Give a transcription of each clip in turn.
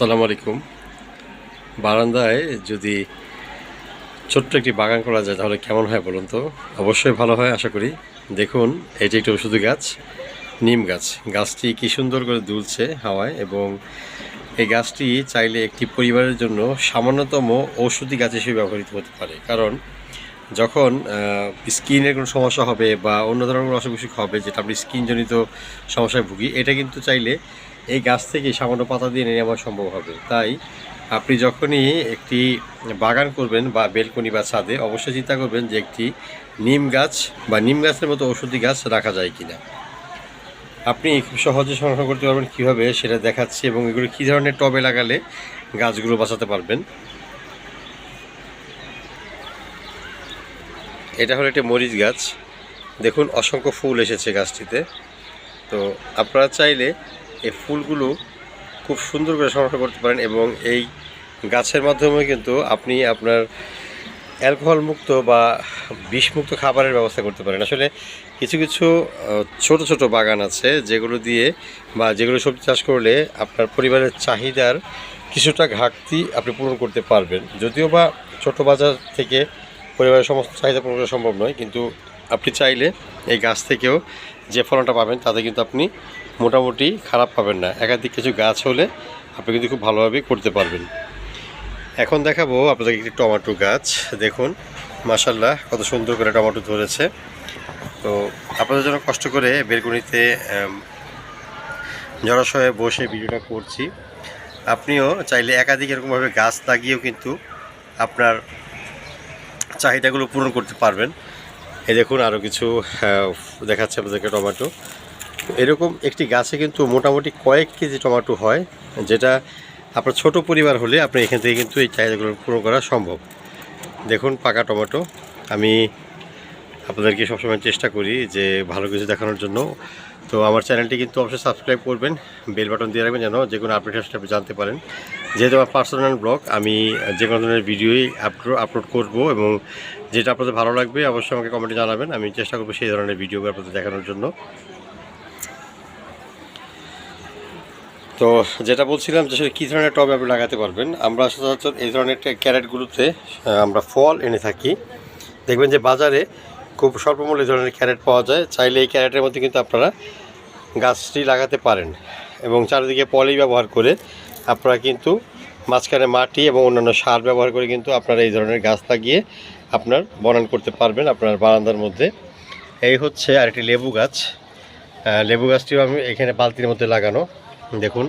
আসসালামু আলাইকুম। বারান্দায় যদি ছোট্ট একটি বাগান করা যায় তাহলে কেমন হয় বলুন তো? অবশ্যই ভালো হয়, আশা করি। দেখুন, এটি একটি ওষুধি গাছ, নিম গাছ। গাছটি কি সুন্দর করে দুলছে হাওয়ায় এবং এই গাছটি চাইলে একটি পরিবারের জন্য সামান্যতম ঔষধি গাছ হিসেবে ব্যবহৃত হতে পারে। কারণ যখন স্কিনের কোনো সমস্যা হবে বা অন্য ধরনের কোনো অসুখ হবে, যেটা আপনি স্কিনজনিত সমস্যায় ভুগি, এটা কিন্তু চাইলে এই গাছ থেকে সামান্য পাতা দিয়ে নিয়ে নেওয়া সম্ভব হবে। তাই আপনি যখনই একটি বাগান করবেন বা বেলকনি বা ছাদে, অবশ্যই চিন্তা করবেন যে একটি নিম গাছ বা নিম গাছের মতো ঔষধি গাছ রাখা যায় কিনা। আপনি খুব সহজে সংরক্ষণ করতে পারবেন কীভাবে সেটা দেখাচ্ছি এবং এগুলো কী ধরনের টবে লাগালে গাছগুলো বাঁচাতে পারবেন। এটা হলো একটি মরিচ গাছ। দেখুন, অসংখ্য ফুল এসেছে গাছটিতে। তো আপনারা চাইলে এই ফুলগুলো খুব সুন্দর করে সংরক্ষণ করতে পারেন এবং এই গাছের মাধ্যমে কিন্তু আপনি আপনার অ্যালকোহল মুক্ত বা বিষমুক্ত খাবারের ব্যবস্থা করতে পারেন। আসলে কিছু কিছু ছোট ছোট বাগান আছে যেগুলো দিয়ে বা যেগুলো সবজি চাষ করলে আপনার পরিবারের চাহিদার কিছুটা ঘাটতি আপনি পূরণ করতে পারবেন। যদিও বা ছোট বাজার থেকে পরিবারের সমস্ত চাহিদা পূরণ করা সম্ভব নয়, কিন্তু আপনি চাইলে এই গাছ থেকেও যে ফলনটা পাবেন তাতে কিন্তু আপনি মোটামুটি খারাপ পাবেন না। একাধিক কিছু গাছ হলে আপনি কিন্তু খুব ভালোভাবে করতে পারবেন। এখন দেখাবো আপনাদের একটি টমেটো গাছ। দেখুন মাসাল্লাহ কত সুন্দর করে টমেটো ধরেছে। তো আপনাদের জন্য কষ্ট করে বেলকুনিতে জলাশয়ে বসে ভিডিওটা করছি। আপনিও চাইলে একাধিক এরকমভাবে গাছ লাগিয়েও কিন্তু আপনার চাহিদাগুলো পূরণ করতে পারবেন। এই দেখুন আরও কিছু আহ, দেখাচ্ছে আপনাদেরকে টমেটো। এরকম একটি গাছে কিন্তু মোটামুটি কয়েক কেজি টমেটো হয় যেটা আপনার ছোট পরিবার হলে আপনি এখান থেকে কিন্তু এই চাহিদাগুলো পূরণ করা সম্ভব। দেখুন পাকা টমেটো। আমি আপনাদেরকে সবসময় চেষ্টা করি যে ভালো কিছু দেখানোর জন্য। তো আমার চ্যানেলটি কিন্তু অবশ্যই সাবস্ক্রাইব করবেন বেল বাটন দিয়ে রাখবেন যেন যে কোনো আপডেট আপনি জানতে পারেন। যেহেতু আমার পার্সোনাল ব্লগ আমি যে কোনো ধরনের ভিডিওই আপলোড আপলোড করব এবং যেটা আপনাদের ভালো লাগবে অবশ্যই আমাকে কমেন্টে জানাবেন। আমি চেষ্টা করব সেই ধরনের ভিডিও আপনাদের দেখানোর জন্য। তো যেটা বলছিলাম যে আসলে কী ধরনের টবে আপনি লাগাতে পারবেন, আমরা সচরাচর এই ধরনের ক্যারেটগুলোতে আমরা ফল এনে থাকি। দেখবেন যে বাজারে খুব স্বল্প মূল্যে ধরনের ক্যারেট পাওয়া যায়। চাইলে এই ক্যারেটের মধ্যে কিন্তু আপনারা গাছটি লাগাতে পারেন এবং চারিদিকে পলি ব্যবহার করে আপনারা কিন্তু মাঝখানে মাটি এবং অন্যান্য সার ব্যবহার করে কিন্তু আপনারা এই ধরনের গাছ লাগিয়ে আপনার বনান করতে পারবেন আপনার বারান্দার মধ্যে। এই হচ্ছে আরেকটি লেবু গাছ। লেবু গাছটিও আমি এখানে বালতির মধ্যে লাগানো। দেখুন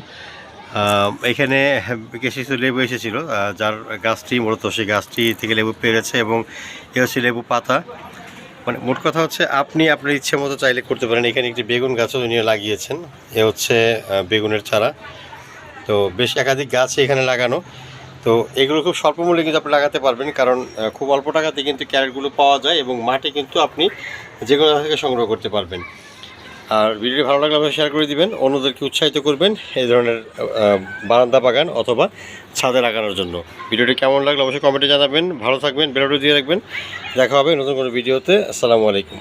এখানে বেশ কিছু লেবু এসেছিল যার গাছটি মূলত সেই গাছটি থেকে লেবু পেরেছে এবং এ হচ্ছে লেবু পাতা। মানে মোট কথা হচ্ছে আপনি আপনার ইচ্ছে মতো চাইলে করতে পারেন। এখানে একটি বেগুন গাছও উনি লাগিয়েছেন। এ হচ্ছে বেগুনের চারা। তো বেশ একাধিক গাছ এখানে লাগানো। তো এগুলো খুব স্বল্প মূল্যে কিন্তু আপনি লাগাতে পারবেন কারণ খুব অল্প টাকাতে কিন্তু ক্যারেটগুলো পাওয়া যায় এবং মাটি কিন্তু আপনি যে কোনো থেকে সংগ্রহ করতে পারবেন। আর ভিডিওটি ভালো লাগলে অবশ্যই শেয়ার করে দিবেন, অন্যদেরকে উৎসাহিত করবেন এই ধরনের বারান্দা বাগান অথবা ছাদে লাগানোর জন্য। ভিডিওটি কেমন লাগল অবশ্যই কমেন্টে জানাবেন। ভালো থাকবেন বেরোটি দিয়ে রাখবেন। দেখা হবে নতুন কোনো ভিডিওতে। আসসালামু আলাইকুম।